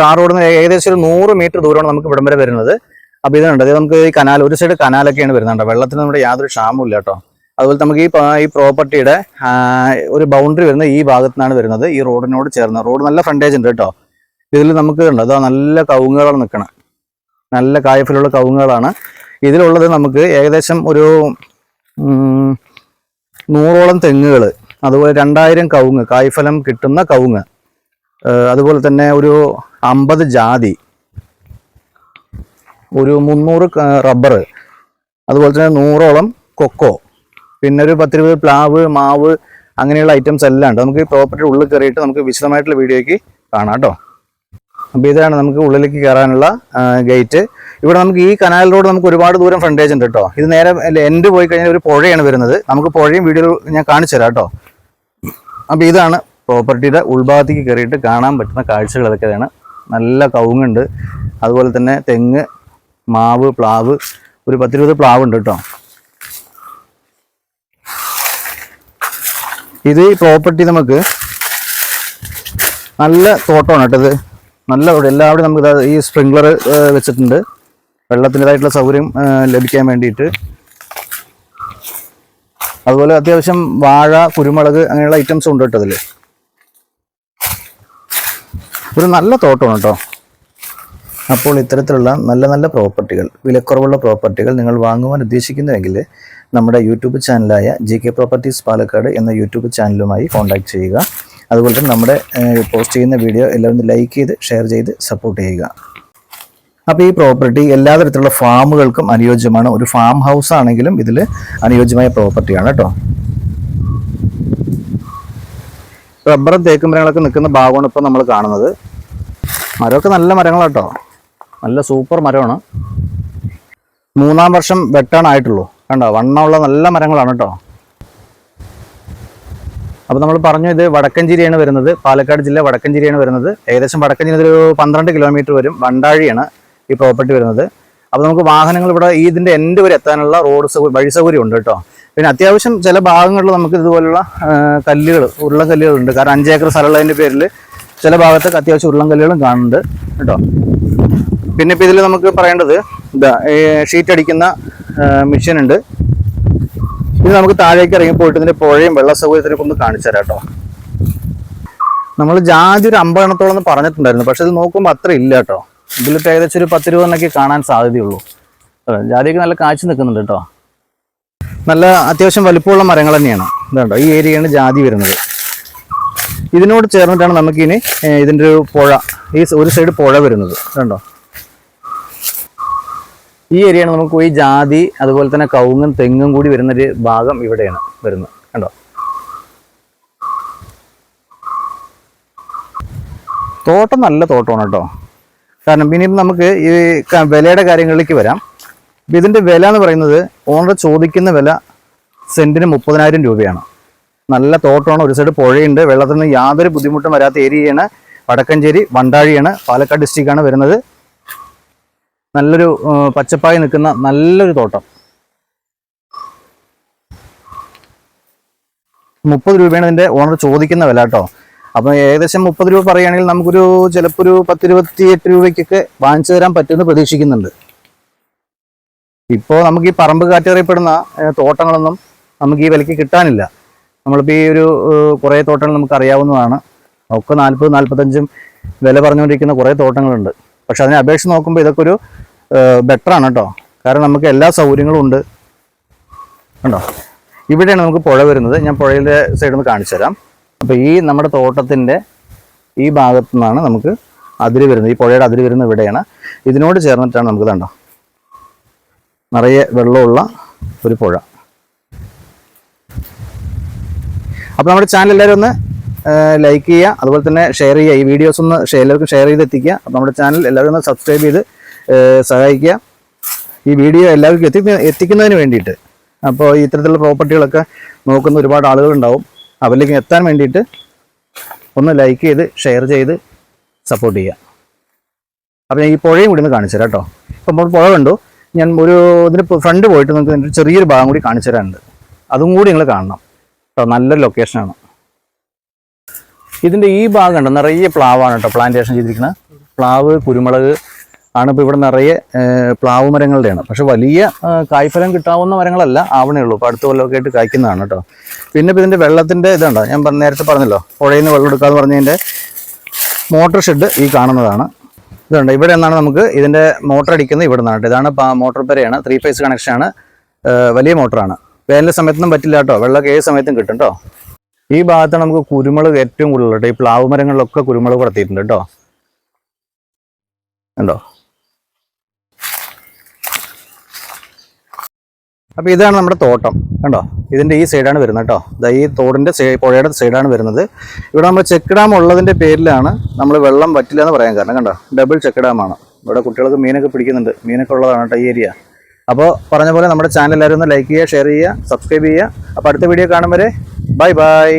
Tar റോഡിൽ ഏകദേശം ഒരു നൂറ് മീറ്റർ ദൂരമാണ് നമുക്ക് ഇവിടം വരെ വരുന്നത്. അപ്പോൾ ഇതിനുണ്ട് അതായത് നമുക്ക് ഈ കനാൽ ഒരു സൈഡ് കനാലൊക്കെയാണ് വരുന്നുണ്ട് വെള്ളത്തിന് നമ്മുടെ യാതൊരു ക്ഷാമവും കേട്ടോ. അതുപോലെ നമുക്ക് ഈ ഈ പ്രോപ്പർട്ടിയുടെ ഒരു ബൗണ്ടറി വരുന്നത് ഈ ഭാഗത്തു നിന്നാണ് വരുന്നത്. ഈ റോഡിനോട് ചേർന്ന്. റോഡ് നല്ല ഫ്രണ്ടേജ് ഉണ്ട് കേട്ടോ. ഇതിൽ നമുക്ക് ഉണ്ട് അതാ നല്ല കവുങ്ങുകളാണ് നിൽക്കണം നല്ല കായഫിലുള്ള കവുങ്ങുകളാണ്. ഇതിലുള്ളത് നമുക്ക് ഏകദേശം ഒരു നൂറോളം തെങ്ങുകൾ അതുപോലെ രണ്ടായിരം കവുങ്ങ് കായ്ഫലം കിട്ടുന്ന കവുങ്ങ്. അതുപോലെ തന്നെ ഒരു അമ്പത് ജാതി ഒരു മുന്നൂറ് റബ്ബർ അതുപോലെ തന്നെ നൂറോളം കൊക്കോ പിന്നെ ഒരു പത്തിരുപത് പ്ലാവ് മാവ് അങ്ങനെയുള്ള ഐറ്റംസ് എല്ലാം ഉണ്ട്. നമുക്ക് പ്രോപ്പർട്ടി ഉള്ളിൽ കയറിയിട്ട് നമുക്ക് വിശദമായിട്ടുള്ള വീഡിയോയ്ക്ക് കാണാം കേട്ടോ. അപ്പോൾ ഇതാണ് നമുക്ക് ഉള്ളിലേക്ക് കയറാനുള്ള ഗേറ്റ് ഇവിടെ നമുക്ക് ഈ കനാൽ റോഡ് നമുക്ക് ഒരുപാട് ദൂരം ഫ്രണ്ടേജ് ഉണ്ട് കേട്ടോ. ഇത് നേരെ എൻഡ് പോയി കഴിഞ്ഞാൽ ഒരു പുഴയാണ് വരുന്നത്. നമുക്ക് പുഴയും വീഡിയോ ഞാൻ കാണിച്ചു തരാം കേട്ടോ. അപ്പോൾ ഇതാണ് പ്രോപ്പർട്ടിയുടെ ഉൾഭാഗത്തേക്ക് കയറിയിട്ട് കാണാൻ പറ്റുന്ന കാഴ്ചകൾ അതൊക്കെയാണ്. നല്ല കവുങ്ങുണ്ട്. അതുപോലെ തന്നെ തെങ്ങ് മാവ് പ്ലാവ്. ഒരു പത്തിരുപത് പ്ലാവ് ഉണ്ട് കേട്ടോ. ഇത് ഈ പ്രോപ്പർട്ടി നമുക്ക് നല്ല തോട്ടമാണ് കേട്ടോ ഇത്. നല്ല എല്ലാവരും നമുക്ക് ഈ സ്പ്രിംഗ്ലർ വെച്ചിട്ടുണ്ട്. വെള്ളത്തിന്റെതായിട്ടുള്ള സൗകര്യം ലഭിക്കാൻ വേണ്ടിയിട്ട്. അതുപോലെ അത്യാവശ്യം വാഴ കുരുമുളക് അങ്ങനെയുള്ള ഐറ്റംസ് ഉണ്ട് കേട്ടോ ഇതിൽ ഒരു നല്ല തോട്ടമാണ് കേട്ടോ. അപ്പോൾ ഇത്തരത്തിലുള്ള നല്ല നല്ല പ്രോപ്പർട്ടികൾ വിലക്കുറവുള്ള പ്രോപ്പർട്ടികൾ നിങ്ങൾ വാങ്ങുവാൻ ഉദ്ദേശിക്കുന്നുവെങ്കിൽ നമ്മുടെ യൂട്യൂബ് ചാനലായ ജി കെ പ്രോപ്പർട്ടീസ് പാലക്കാട് എന്ന യൂട്യൂബ് ചാനലുമായി കോൺടാക്ട് ചെയ്യുക. അതുപോലെ തന്നെ നമ്മുടെ പോസ്റ്റ് ചെയ്യുന്ന വീഡിയോ എല്ലാവരും ലൈക്ക് ചെയ്ത് ഷെയർ ചെയ്ത് സപ്പോർട്ട് ചെയ്യുക. അപ്പോൾ ഈ പ്രോപ്പർട്ടി എല്ലാ തരത്തിലുള്ള ഫാമുകൾക്കും അനുയോജ്യമാണ്. ഒരു ഫാം ഹൗസ് ആണെങ്കിലും ഇതിൽ അനുയോജ്യമായ പ്രോപ്പർട്ടിയാണ് കേട്ടോ. റബ്ബറും തേക്കുമരങ്ങളൊക്കെ നിൽക്കുന്ന ഭാഗമാണ് ഇപ്പോൾ നമ്മൾ കാണുന്നത്. മരമൊക്കെ നല്ല മരങ്ങളാട്ടോ. നല്ല സൂപ്പർ മരമാണ്. മൂന്നാം വർഷം വെട്ടാനായിട്ടുള്ളൂ കണ്ടോ? വണ്ണമുള്ള നല്ല മരങ്ങളാണ് കേട്ടോ. അപ്പോൾ നമ്മൾ പറഞ്ഞു ഇത് വടക്കഞ്ചേരിയാണ് വരുന്നത്. പാലക്കാട് ജില്ല വടക്കഞ്ചേരിയാണ് വരുന്നത്. ഏകദേശം വടക്കഞ്ചേരി ഒരു പന്ത്രണ്ട് കിലോമീറ്റർ വരും. വണ്ടാഴിയാണ് ഈ പ്രോപ്പർട്ടി വരുന്നത്. അപ്പോൾ നമുക്ക് വാഹനങ്ങൾ ഇവിടെ ഈ ഇതിന്റെ എൻഡ് വരെ എത്താനുള്ള റോഡ് സൗകര്യം വഴി സൗകര്യം ഉണ്ട് കേട്ടോ. പിന്നെ അത്യാവശ്യം ചില ഭാഗങ്ങളിൽ നമുക്ക് ഇതുപോലുള്ള കല്ലുകൾ ഉരുള കല്ലുകളുണ്ട് കാരണം അഞ്ചേക്കർ സ്ഥലമുള്ളതിന്റെ പേരിൽ ചില ഭാഗത്തൊക്കെ അത്യാവശ്യം ഉരുളം കല്ലുകളും കാണുന്നുണ്ട് കേട്ടോ. പിന്നെ ഇപ്പോൾ ഇതിൽ നമുക്ക് പറയേണ്ടത് ഇതാ ഷീറ്റ് അടിക്കുന്ന മെഷീൻ ഉണ്ട്. ഇത് നമുക്ക് താഴേക്ക് ഇറങ്ങി പോയിട്ട് ഇതിന്റെ പുഴയും വെള്ള സൗകര്യത്തിനൊക്കെ ഒന്ന് കാണിച്ചു തരാം കേട്ടോ. നമ്മൾ ജാതി ഒരു അമ്പതെണ്ണത്തോളം എന്ന് പറഞ്ഞിട്ടുണ്ടായിരുന്നു പക്ഷെ ഇത് നോക്കുമ്പോൾ അത്ര ഇല്ല കേട്ടോ. ഇതിലിപ്പോൾ ഏകദേശം ഒരു പത്ത് രൂപന്നൊക്കെ കാണാൻ സാധ്യതയുള്ളൂ. ജാതിയൊക്കെ നല്ല കാഴ്ച നിൽക്കുന്നുണ്ട് കേട്ടോ. നല്ല അത്യാവശ്യം വലിപ്പമുള്ള മരങ്ങൾ തന്നെയാണ്. ഇതുണ്ടോ ഈ ഏരിയയാണ് ജാതി വരുന്നത്. ഇതിനോട് ചേർന്നിട്ടാണ് നമുക്കിനി ഇതിന്റെ ഒരു പുഴ ഈ ഒരു സൈഡ് പുഴ വരുന്നത്. കണ്ടോ? ഈ ഏരിയയാണ് നമുക്ക് ഈ ജാതി അതുപോലെ തന്നെ കവുങ്ങും തെങ്ങും കൂടി വരുന്നൊരു ഭാഗം ഇവിടെയാണ് വരുന്നത്. കണ്ടോ? തോട്ടം നല്ല തോട്ടമാണ് കേട്ടോ. കാരണം ഇപ്പം നമുക്ക് ഈ വിലയുടെ കാര്യങ്ങളിലേക്ക് വരാം. ഇതിന്റെ വില എന്ന് പറയുന്നത് ഓണർ ചോദിക്കുന്ന വില സെന്റിന് മുപ്പതിനായിരം രൂപയാണ്. നല്ല തോട്ടമാണ് ഒരു സൈഡ് പുഴയുണ്ട്. വെള്ളത്തിൽ നിന്ന് യാതൊരു ബുദ്ധിമുട്ടും വരാത്ത ഏരിയയാണ് വടക്കഞ്ചേരി വണ്ടാഴിയാണ് പാലക്കാട് ഡിസ്ട്രിക്റ്റാണ് വരുന്നത്. നല്ലൊരു പച്ചപ്പായി നിൽക്കുന്ന നല്ലൊരു തോട്ടം. മുപ്പത് രൂപയാണ് ഇതിന്റെ ഓണർ ചോദിക്കുന്ന വില കേട്ടോ. അപ്പം ഏകദേശം മുപ്പത് രൂപ പറയുകയാണെങ്കിൽ നമുക്കൊരു ചിലപ്പോൾ ഒരു പത്തിരുപത്തി എട്ട് രൂപയ്ക്കൊക്കെ വാങ്ങിച്ചു തരാൻ പറ്റുമെന്ന് പ്രതീക്ഷിക്കുന്നുണ്ട്. ഇപ്പോൾ നമുക്ക് ഈ പറമ്പ് കാറ്ററിയപ്പെടുന്ന തോട്ടങ്ങളൊന്നും നമുക്ക് ഈ വിലയ്ക്ക് കിട്ടാനില്ല. നമ്മളിപ്പോൾ ഈ ഒരു കുറേ തോട്ടങ്ങൾ നമുക്ക് അറിയാവുന്നതാണ് ഒക്കെ നാൽപ്പത് നാൽപ്പത്തഞ്ചും വില പറഞ്ഞുകൊണ്ടിരിക്കുന്ന കുറേ തോട്ടങ്ങളുണ്ട്. പക്ഷെ അതിനെ അപേക്ഷിച്ച് നോക്കുമ്പോൾ ഇതൊക്കെ ഒരു ബെറ്ററാണ് കേട്ടോ. കാരണം നമുക്ക് എല്ലാ സൗകര്യങ്ങളും ഉണ്ട്. കണ്ടോ? ഇവിടെയാണ് നമുക്ക് പുഴ വരുന്നത്. ഞാൻ പുഴയിലെ സൈഡിൽ നിന്ന് കാണിച്ചു തരാം. അപ്പോൾ ഈ നമ്മുടെ തോട്ടത്തിന്റെ ഈ ഭാഗത്തു നിന്നാണ് നമുക്ക് അതിര് വരുന്നത്. ഈ പുഴയുടെ അതിര് വരുന്നത് ഇവിടെയാണ്. ഇതിനോട് ചേർന്നിട്ടാണ് നമുക്ക് കണ്ടോ? നിറയെ വെള്ളമുള്ള ഒരു പുഴ. അപ്പോൾ നമ്മുടെ ചാനൽ എല്ലാവരും ഒന്ന് ലൈക്ക് ചെയ്യുക അതുപോലെ തന്നെ ഷെയർ ചെയ്യുക. ഈ വീഡിയോസ് ഒന്ന് എല്ലാവർക്കും ഷെയർ ചെയ്ത് എത്തിക്കുക അപ്പോൾ നമ്മുടെ ചാനൽ എല്ലാവരും ഒന്ന് സബ്സ്ക്രൈബ് ചെയ്ത് സഹായിക്കുക. ഈ വീഡിയോ എല്ലാവർക്കും എത്തി എത്തിക്കുന്നതിന് വേണ്ടിയിട്ട്. അപ്പോൾ ഇത്തരത്തിലുള്ള പ്രോപ്പർട്ടികളൊക്കെ നോക്കുന്ന ഒരുപാട് ആളുകളുണ്ടാവും. അവരിലേക്ക് എത്താൻ വേണ്ടിയിട്ട് ഒന്ന് ലൈക്ക് ചെയ്ത് ഷെയർ ചെയ്ത് സപ്പോർട്ട് ചെയ്യുക. അപ്പോൾ ഞാൻ ഈ പുഴയും കൂടി ഒന്ന് കാണിച്ചു തരാം കേട്ടോ. ഇപ്പം പുഴ കണ്ടു. ഞാൻ ഒരു ഇതിന് ഫ്രണ്ട് പോയിട്ട് നിങ്ങൾക്ക് ചെറിയൊരു ഭാഗം കൂടി കാണിച്ചു തരാനുണ്ട്. അതും കൂടി നിങ്ങൾ കാണണം. കേട്ടോ നല്ലൊരു ലൊക്കേഷനാണ് ഇതിന്റെ ഈ ഭാഗം നിറയെ പ്ലാവാണ് കേട്ടോ പ്ലാന്റേഷൻ ചെയ്തിരിക്കുന്നത്. പ്ലാവ് കുരുമുളക് ആണ് ഇപ്പോൾ ഇവിടെ നിറയെ പ്ലാവ് മരങ്ങളുടെയാണ്. പക്ഷെ വലിയ കായ്ഫലം കിട്ടാവുന്ന മരങ്ങളല്ല ആവണേ ഉള്ളൂ. ഇപ്പോൾ അടുത്ത കൊല്ലമൊക്കെ ആയിട്ട് കായ്ക്കുന്നതാണ് കേട്ടോ. പിന്നെ ഇപ്പോൾ ഇതിന്റെ വെള്ളത്തിന്റെ ഇതുണ്ടോ? ഞാൻ നേരത്തെ പറഞ്ഞല്ലോ പുഴയിൽ നിന്ന് വെള്ളം എടുക്കാന്ന് പറഞ്ഞതിന്റെ മോട്ടോർ ഷെഡ് ഈ കാണുന്നതാണ്. ഇതുണ്ട് ഇവിടെ നിന്നാണ് നമുക്ക് ഇതിന്റെ മോട്ടർ അടിക്കുന്നത് ഇവിടെ നിന്നാണ് ഇതാണ് മോട്ടോർ പെരയാണ് ത്രീ ഫേസ് കണക്ഷനാണ് വലിയ മോട്ടറാണ്. വേനൽ സമയത്തൊന്നും പറ്റില്ല കേട്ടോ. വെള്ളമൊക്കെ ഏത് സമയത്തും കിട്ടും കേട്ടോ ഈ ഭാഗത്താണ് നമുക്ക് കുരുമുളക് ഏറ്റവും കൂടുതൽ കേട്ടോ ഈ പ്ലാവ് മരങ്ങളിലൊക്കെ കുരുമുളക് വളർത്തിയിട്ടുണ്ട് കേട്ടോ ഉണ്ടോ അപ്പോൾ ഇതാണ് നമ്മുടെ തോട്ടം. കണ്ടോ? ഇതിന്റെ ഈ സൈഡാണ് വരുന്നത് കേട്ടോ ഇതാ ഈ തോടിന്റെ സൈ- പുഴയുടെ സൈഡാണ് വരുന്നത്. ഇവിടെ നമ്മൾ ചെക്ക് ഡാം ഉള്ളതിന്റെ പേരിലാണ് നമ്മൾ വെള്ളം പറ്റില്ല എന്ന് പറയാൻ കാരണം. കണ്ടോ? ഡബിൾ ചെക്ക് ആണ് ഇവിടെ കുട്ടികൾക്ക് മീനൊക്കെ പിടിക്കുന്നുണ്ട്. മീനൊക്കെ ഉള്ളതാണ് കേട്ടോ ഈ ഏരിയ. അപ്പോൾ പറഞ്ഞ പോലെ നമ്മുടെ ചാനൽ എല്ലാവരും ഒന്ന് ലൈക്ക് ചെയ്യുക ഷെയർ ചെയ്യുക സബ്സ്ക്രൈബ് ചെയ്യുക. അപ്പോൾ അടുത്ത വീഡിയോ കാണും വരെ ബൈ ബൈ